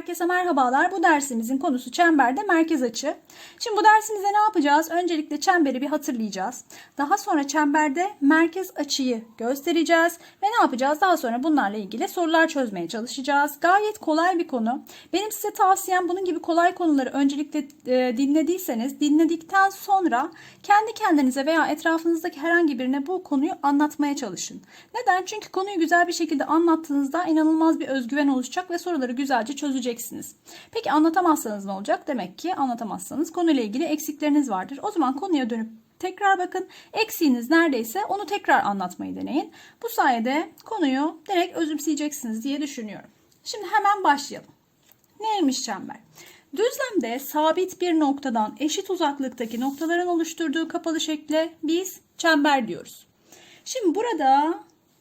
Herkese merhabalar. Bu dersimizin konusu çemberde merkez açı. Şimdi bu dersimizde ne yapacağız? Öncelikle çemberi bir hatırlayacağız. Daha sonra çemberde merkez açıyı göstereceğiz. Ve ne yapacağız? Daha sonra bunlarla ilgili sorular çözmeye çalışacağız. Gayet kolay bir konu. Benim size tavsiyem bunun gibi kolay konuları öncelikle e, dinlediyseniz dinledikten sonra kendi kendinize veya etrafınızdaki herhangi birine bu konuyu anlatmaya çalışın. Neden? Çünkü konuyu güzel bir şekilde anlattığınızda inanılmaz bir özgüven oluşacak ve soruları güzelce çözeceksiniz. Peki anlatamazsanız ne olacak? Demek ki anlatamazsanız konuyla ilgili eksikleriniz vardır. O zaman konuya dönüp tekrar bakın. Eksiğiniz neredeyse onu tekrar anlatmayı deneyin. Bu sayede konuyu direkt özümseyeceksiniz diye düşünüyorum. Şimdi hemen başlayalım. Neymiş çember? Düzlemde sabit bir noktadan eşit uzaklıktaki noktaların oluşturduğu kapalı şekle biz çember diyoruz. Şimdi burada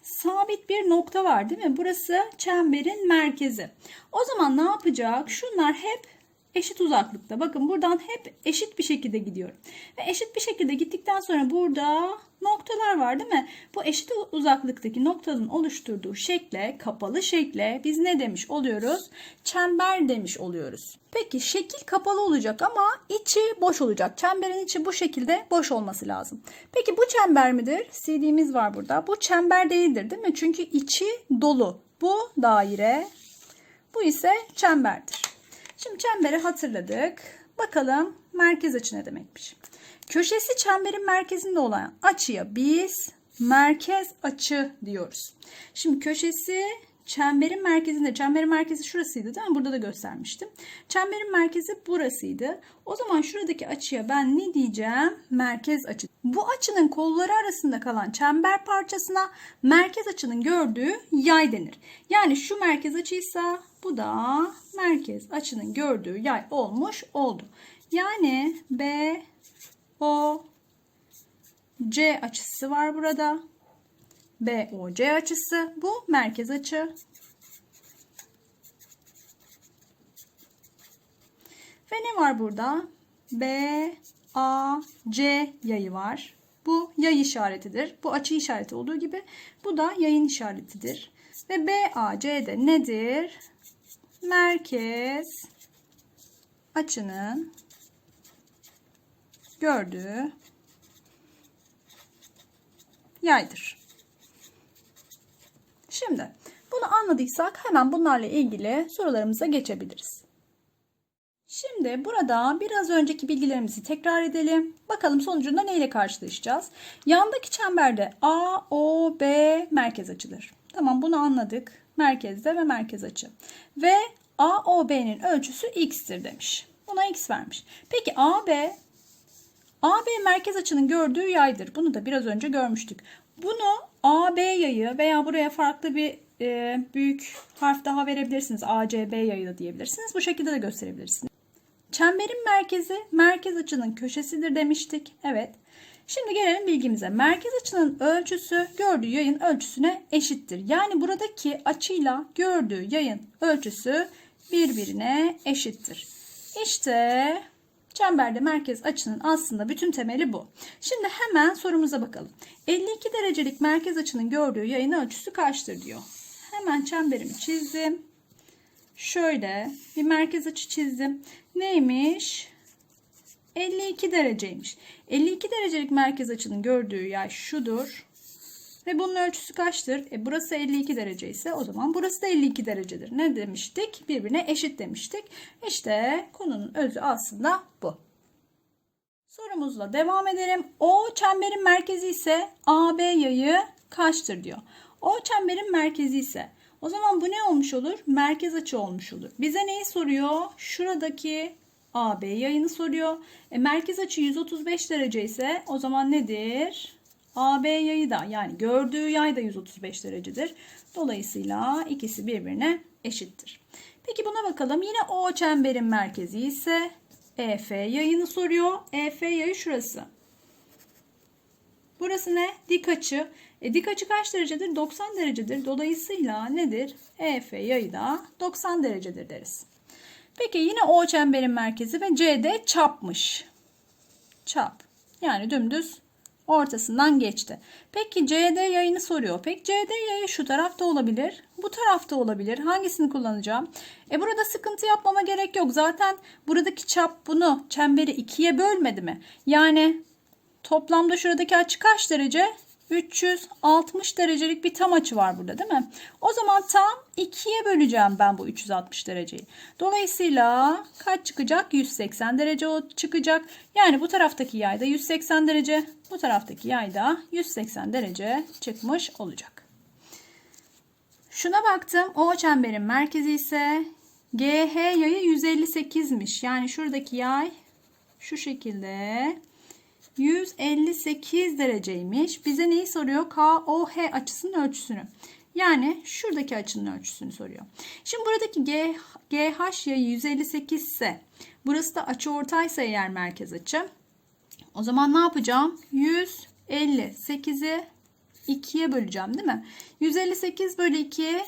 sabit bir nokta var değil mi? Burası çemberin merkezi. O zaman ne yapacak? Şunlar hep eşit uzaklıkta. Bakın buradan hep eşit bir şekilde gidiyor. Ve eşit bir şekilde gittikten sonra burada noktalar var değil mi? Bu eşit uzaklıktaki noktanın oluşturduğu şekle, kapalı şekle biz ne demiş oluyoruz? Çember demiş oluyoruz. Peki şekil kapalı olacak ama içi boş olacak. Çemberin içi bu şekilde boş olması lazım. Peki bu çember midir? CD'miz var burada. Bu çember değildir değil mi? Çünkü içi dolu. Bu daire, bu ise çemberdir. Şimdi çemberi hatırladık. Bakalım merkez açı ne demekmiş? Köşesi çemberin merkezinde olan açıya biz merkez açı diyoruz. Şimdi köşesi çemberin merkezinde, çemberin merkezi şurasıydı değil mi? Burada da göstermiştim. Çemberin merkezi burasıydı. O zaman şuradaki açıya ben ne diyeceğim? Merkez açı. Bu açının kolları arasında kalan çember parçasına merkez açının gördüğü yay denir. Yani şu merkez açıysa bu da merkez açının gördüğü yay olmuş oldu. Yani B O C açısı var burada. BOC açısı bu merkez açı. Ve ne var burada? BAC yayı var. Bu yay işaretidir. Bu açı işareti olduğu gibi bu da yayın işaretidir. Ve BAC de nedir? Merkez açının gördüğü yaydır. Şimdi bunu anladıysak hemen bunlarla ilgili sorularımıza geçebiliriz. Şimdi burada biraz önceki bilgilerimizi tekrar edelim. Bakalım sonucunda neyle karşılaşacağız? Yandaki çemberde A, O, B merkez açıdır. Tamam bunu anladık. Merkezde ve merkez açı. Ve A, O, B'nin ölçüsü x'tir demiş. Buna x vermiş. Peki A, B AB merkez açının gördüğü yaydır. Bunu da biraz önce görmüştük. Bunu AB yayı veya buraya farklı bir e, büyük harf daha verebilirsiniz. ACB yayı da diyebilirsiniz. Bu şekilde de gösterebilirsiniz. Çemberin merkezi merkez açının köşesidir demiştik. Evet. Şimdi gelelim bilgimize. Merkez açının ölçüsü gördüğü yayın ölçüsüne eşittir. Yani buradaki açıyla gördüğü yayın ölçüsü birbirine eşittir. İşte Çemberde merkez açının aslında bütün temeli bu. Şimdi hemen sorumuza bakalım. 52 derecelik merkez açının gördüğü yayın ölçüsü kaçtır diyor. Hemen çemberimi çizdim. Şöyle bir merkez açı çizdim. Neymiş? 52 dereceymiş. 52 derecelik merkez açının gördüğü yay şudur. Ve bunun ölçüsü kaçtır? E burası 52 derece ise o zaman burası da 52 derecedir. Ne demiştik? Birbirine eşit demiştik. İşte konunun özü aslında bu. Sorumuzla devam edelim. O çemberin merkezi ise AB yayı kaçtır diyor. O çemberin merkezi ise o zaman bu ne olmuş olur? Merkez açı olmuş olur. Bize neyi soruyor? Şuradaki AB yayını soruyor. E, merkez açı 135 derece ise o zaman nedir? AB yayı da yani gördüğü yay da 135 derecedir. Dolayısıyla ikisi birbirine eşittir. Peki buna bakalım. Yine O çemberin merkezi ise EF yayını soruyor. EF yayı şurası. Burası ne? Dik açı. E, dik açı kaç derecedir? 90 derecedir. Dolayısıyla nedir? EF yayı da 90 derecedir deriz. Peki yine O çemberin merkezi ve CD çapmış. Çap. Yani dümdüz ortasından geçti. Peki CD yayını soruyor. Peki CD yayı şu tarafta olabilir. Bu tarafta olabilir. Hangisini kullanacağım? E burada sıkıntı yapmama gerek yok. Zaten buradaki çap bunu çemberi ikiye bölmedi mi? Yani toplamda şuradaki açı kaç derece? 360 derecelik bir tam açı var burada değil mi? O zaman tam 2'ye böleceğim ben bu 360 dereceyi. Dolayısıyla kaç çıkacak? 180 derece çıkacak. Yani bu taraftaki yay da 180 derece, bu taraftaki yay da 180 derece çıkmış olacak. Şuna baktım. O çemberin merkezi ise GH yayı 158'miş. Yani şuradaki yay şu şekilde 158 dereceymiş. Bize neyi soruyor? KOH açısının ölçüsünü. Yani şuradaki açının ölçüsünü soruyor. Şimdi buradaki GH yayı 158 ise burası da açı ortaysa eğer merkez açı. O zaman ne yapacağım? 158'i 2'ye böleceğim değil mi? 158 bölü 2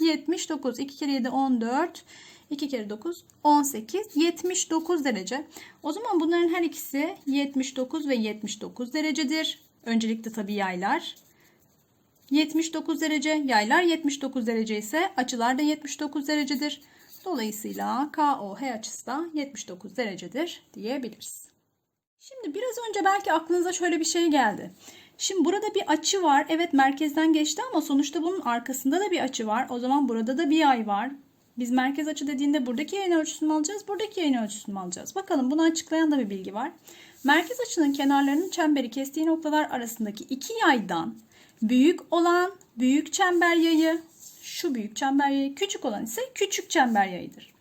79. 2 kere 7 14. 2 kere 9 18. 79 derece. O zaman bunların her ikisi 79 ve 79 derecedir. Öncelikle tabii yaylar. 79 derece. Yaylar 79 derece ise açılar da 79 derecedir. Dolayısıyla KOH açısı da 79 derecedir diyebiliriz. Şimdi biraz önce belki aklınıza şöyle bir şey geldi. Şimdi burada bir açı var. Evet merkezden geçti ama sonuçta bunun arkasında da bir açı var. O zaman burada da bir yay var. Biz merkez açı dediğinde buradaki yayın ölçüsünü mü alacağız? Buradaki yayın ölçüsünü mü alacağız? Bakalım bunu açıklayan da bir bilgi var. Merkez açının kenarlarının çemberi kestiği noktalar arasındaki iki yaydan büyük olan büyük çember yayı, şu büyük çember yayı, küçük olan ise küçük çember yayıdır.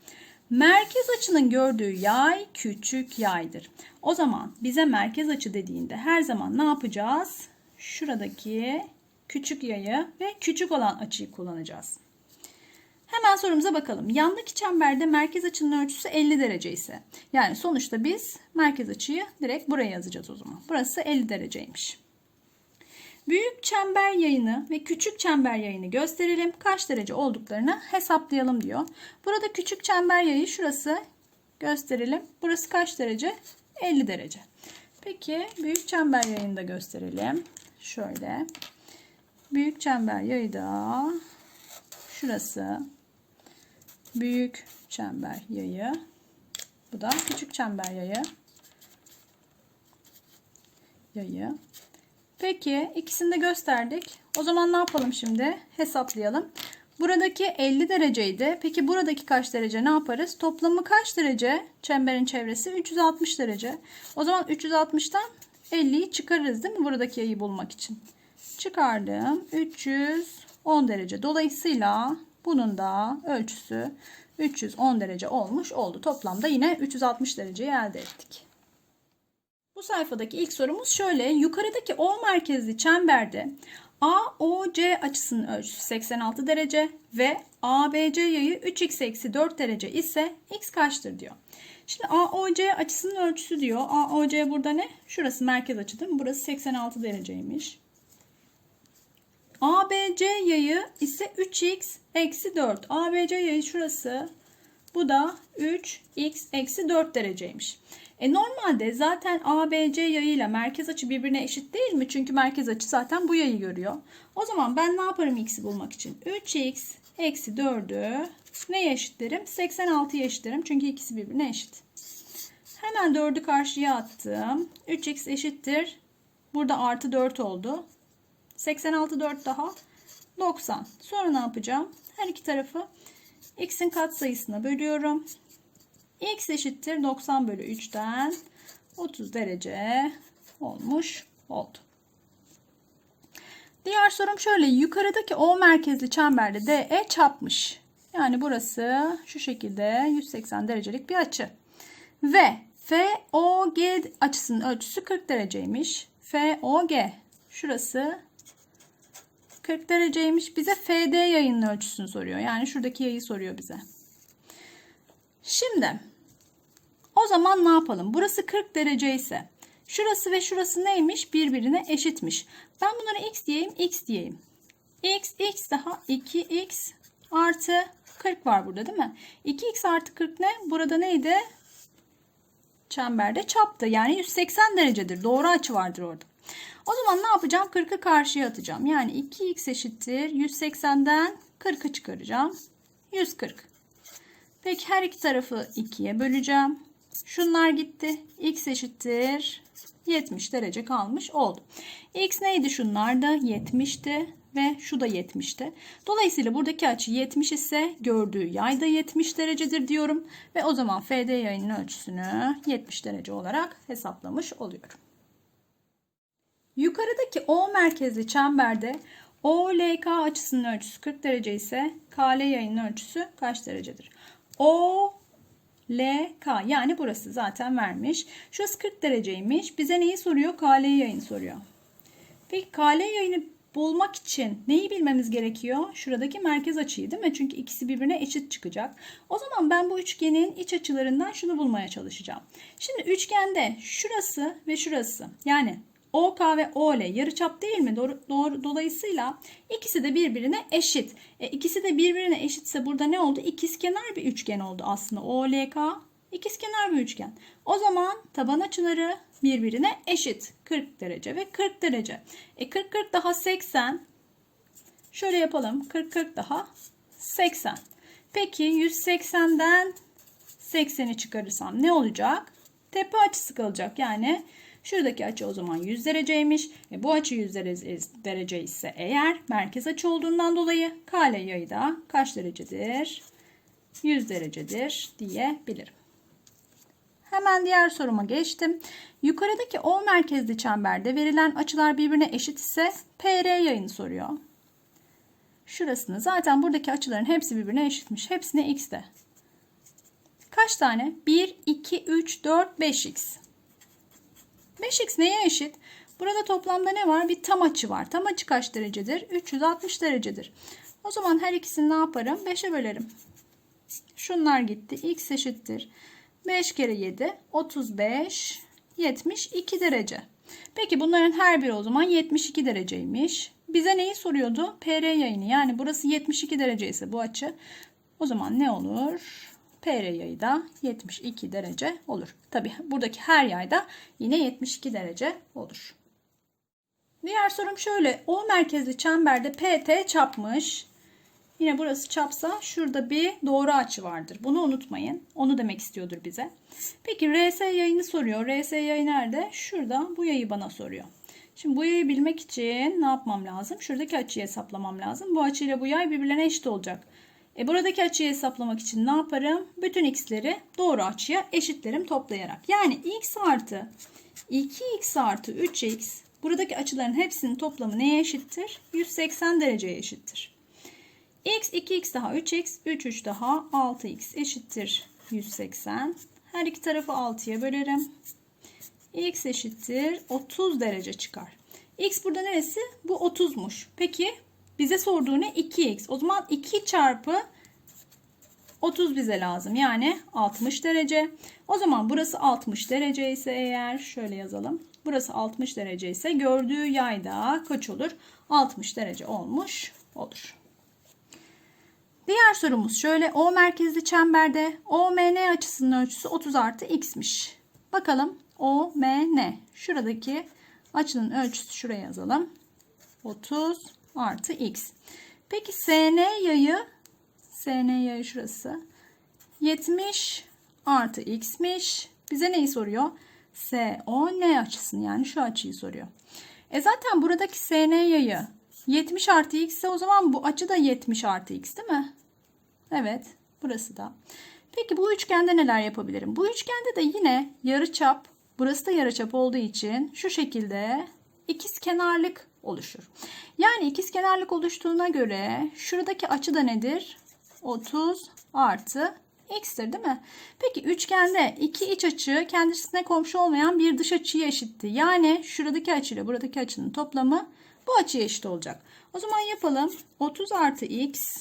Merkez açının gördüğü yay küçük yaydır. O zaman bize merkez açı dediğinde her zaman ne yapacağız? Şuradaki küçük yayı ve küçük olan açıyı kullanacağız. Hemen sorumuza bakalım. Yandaki çemberde merkez açının ölçüsü 50 derece ise yani sonuçta biz merkez açıyı direkt buraya yazacağız o zaman. Burası 50 dereceymiş. Büyük çember yayını ve küçük çember yayını gösterelim. Kaç derece olduklarını hesaplayalım diyor. Burada küçük çember yayı şurası gösterelim. Burası kaç derece? 50 derece. Peki büyük çember yayını da gösterelim. Şöyle. Büyük çember yayı da şurası. Büyük çember yayı. Bu da küçük çember yayı. Yayı. Peki ikisini de gösterdik. O zaman ne yapalım şimdi? Hesaplayalım. Buradaki 50 dereceydi. Peki buradaki kaç derece ne yaparız? Toplamı kaç derece? Çemberin çevresi 360 derece. O zaman 360'tan 50'yi çıkarırız değil mi? Buradaki yayı bulmak için. Çıkardım. 310 derece. Dolayısıyla bunun da ölçüsü 310 derece olmuş oldu. Toplamda yine 360 dereceyi elde ettik. Bu sayfadaki ilk sorumuz şöyle. Yukarıdaki O merkezli çemberde AOC açısının ölçüsü 86 derece ve ABC yayı 3x eksi 4 derece ise x kaçtır diyor. Şimdi AOC açısının ölçüsü diyor. AOC burada ne? Şurası merkez açı değil mi? Burası 86 dereceymiş. ABC yayı ise 3x eksi 4. ABC yayı şurası. Bu da 3x eksi 4 dereceymiş. E normalde zaten ABC yayıyla merkez açı birbirine eşit değil mi? Çünkü merkez açı zaten bu yayı görüyor. O zaman ben ne yaparım x'i bulmak için? 3x eksi 4'ü neye eşitlerim? 86'ya eşitlerim. Çünkü ikisi birbirine eşit. Hemen 4'ü karşıya attım. 3x eşittir. Burada artı 4 oldu. 86 4 daha 90. Sonra ne yapacağım? Her iki tarafı x'in katsayısına bölüyorum. x eşittir 90 bölü 3'ten 30 derece olmuş oldu. Diğer sorum şöyle. Yukarıdaki O merkezli çemberde DE çapmış. Yani burası şu şekilde 180 derecelik bir açı. Ve FOG açısının ölçüsü 40 dereceymiş. FOG şurası 40 dereceymiş. Bize FD yayının ölçüsünü soruyor. Yani şuradaki yayı soruyor bize. Şimdi o zaman ne yapalım? Burası 40 derece ise şurası ve şurası neymiş? Birbirine eşitmiş. Ben bunlara x diyeyim, x diyeyim. x, x daha 2x artı 40 var burada değil mi? 2x artı 40 ne? Burada neydi? Çemberde çaptı. Yani 180 derecedir. Doğru açı vardır orada. O zaman ne yapacağım? 40'ı karşıya atacağım. Yani 2x eşittir 180'den 40'ı çıkaracağım. 140. Peki her iki tarafı 2'ye böleceğim. Şunlar gitti. x eşittir 70 derece kalmış oldu. X neydi şunlar da 70'ti ve şu da 70'ti. Dolayısıyla buradaki açı 70 ise gördüğü yay da 70 derecedir diyorum. Ve o zaman FD yayının ölçüsünü 70 derece olarak hesaplamış oluyorum. Yukarıdaki O merkezli çemberde OLK açısının ölçüsü 40 derece ise KL yayının ölçüsü kaç derecedir? O LK yani burası zaten vermiş. Şurası 40 dereceymiş. Bize neyi soruyor? KL yayını soruyor. Peki KL yayını bulmak için neyi bilmemiz gerekiyor? Şuradaki merkez açıyı değil mi? Çünkü ikisi birbirine eşit çıkacak. O zaman ben bu üçgenin iç açılarından şunu bulmaya çalışacağım. Şimdi üçgende şurası ve şurası yani OK ve OL yarıçap değil mi? Doğru, doğru, dolayısıyla ikisi de birbirine eşit. E, ikisi de birbirine eşitse burada ne oldu? İkizkenar bir üçgen oldu aslında. OLK ikizkenar bir üçgen. O zaman taban açıları birbirine eşit. 40 derece ve 40 derece. E 40 40 daha 80. Şöyle yapalım. 40 40 daha 80. Peki 180'den 80'i çıkarırsam ne olacak? Tepe açısı kalacak. Yani Şuradaki açı o zaman 100 dereceymiş. E bu açı 100 derece ise eğer merkez açı olduğundan dolayı kale yayı da kaç derecedir? 100 derecedir diyebilirim. Hemen diğer soruma geçtim. Yukarıdaki O merkezli çemberde verilen açılar birbirine eşit ise PR yayını soruyor. Şurasını zaten buradaki açıların hepsi birbirine eşitmiş. Hepsine x de. Kaç tane? 1, 2, 3, 4, 5x. 5x neye eşit? Burada toplamda ne var? Bir tam açı var. Tam açı kaç derecedir? 360 derecedir. O zaman her ikisini ne yaparım? 5'e bölerim. Şunlar gitti. x eşittir. 5 kere 7 35 72 derece. Peki bunların her biri o zaman 72 dereceymiş. Bize neyi soruyordu? PR yayını. Yani burası 72 derece ise bu açı. O zaman ne olur? PR yayı da 72 derece olur. Tabi buradaki her yayda yine 72 derece olur. Diğer sorum şöyle. O merkezli çemberde PT çapmış. Yine burası çapsa şurada bir doğru açı vardır. Bunu unutmayın. Onu demek istiyordur bize. Peki RS yayını soruyor. RS yayı nerede? Şurada bu yayı bana soruyor. Şimdi bu yayı bilmek için ne yapmam lazım? Şuradaki açıyı hesaplamam lazım. Bu açıyla bu yay birbirlerine eşit olacak. E buradaki açıyı hesaplamak için ne yaparım? Bütün x'leri doğru açıya eşitlerim toplayarak. Yani x artı 2x artı 3x buradaki açıların hepsinin toplamı neye eşittir? 180 dereceye eşittir. x 2x daha 3x 3 3 daha 6x eşittir 180. Her iki tarafı 6'ya bölerim. x eşittir 30 derece çıkar. x burada neresi? Bu 30'muş. Peki bize sorduğu ne? 2x. O zaman 2 çarpı 30 bize lazım. Yani 60 derece. O zaman burası 60 derece ise eğer şöyle yazalım. Burası 60 derece ise gördüğü yayda kaç olur? 60 derece olmuş olur. Diğer sorumuz şöyle. O merkezli çemberde OMN açısının ölçüsü 30 artı x'miş. Bakalım OMN. Şuradaki açının ölçüsü şuraya yazalım. 30 artı x. Peki SN yayı SN yayı şurası. 70 artı x'miş. Bize neyi soruyor? SON açısını yani şu açıyı soruyor. E zaten buradaki SN yayı 70 artı x ise o zaman bu açı da 70 artı x değil mi? Evet burası da. Peki bu üçgende neler yapabilirim? Bu üçgende de yine yarıçap burası da yarıçap olduğu için şu şekilde ikiz kenarlık oluşur. Yani ikiz kenarlık oluştuğuna göre şuradaki açı da nedir? 30 artı x'tir değil mi? Peki üçgende iki iç açı kendisine komşu olmayan bir dış açıya eşitti. Yani şuradaki açıyla buradaki açının toplamı bu açıya eşit olacak. O zaman yapalım. 30 artı x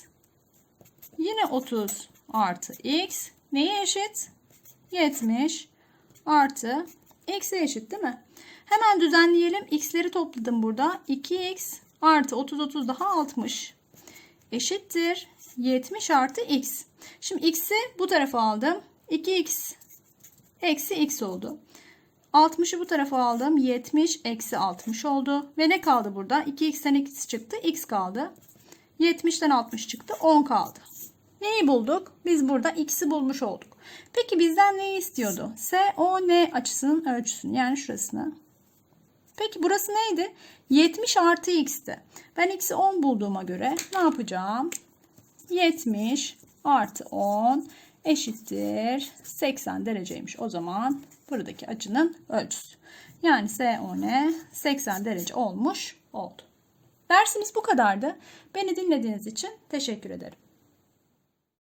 yine 30 artı x neye eşit? 70 artı x'e eşit değil mi? Hemen düzenleyelim. X'leri topladım burada. 2x artı 30 30 daha 60 eşittir. 70 artı x. Şimdi x'i bu tarafa aldım. 2x eksi x oldu. 60'ı bu tarafa aldım. 70 eksi 60 oldu. Ve ne kaldı burada? 2x'ten x çıktı. x kaldı. 70'ten 60 çıktı. 10 kaldı. Neyi bulduk? Biz burada x'i bulmuş olduk. Peki bizden neyi istiyordu? SON açısının ölçüsünü yani şurasını. Peki burası neydi? 70 artı x'ti. Ben x'i 10 bulduğuma göre ne yapacağım? 70 artı 10 eşittir 80 dereceymiş. O zaman buradaki açının ölçüsü. Yani SON 80 derece olmuş oldu. Dersimiz bu kadardı. Beni dinlediğiniz için teşekkür ederim.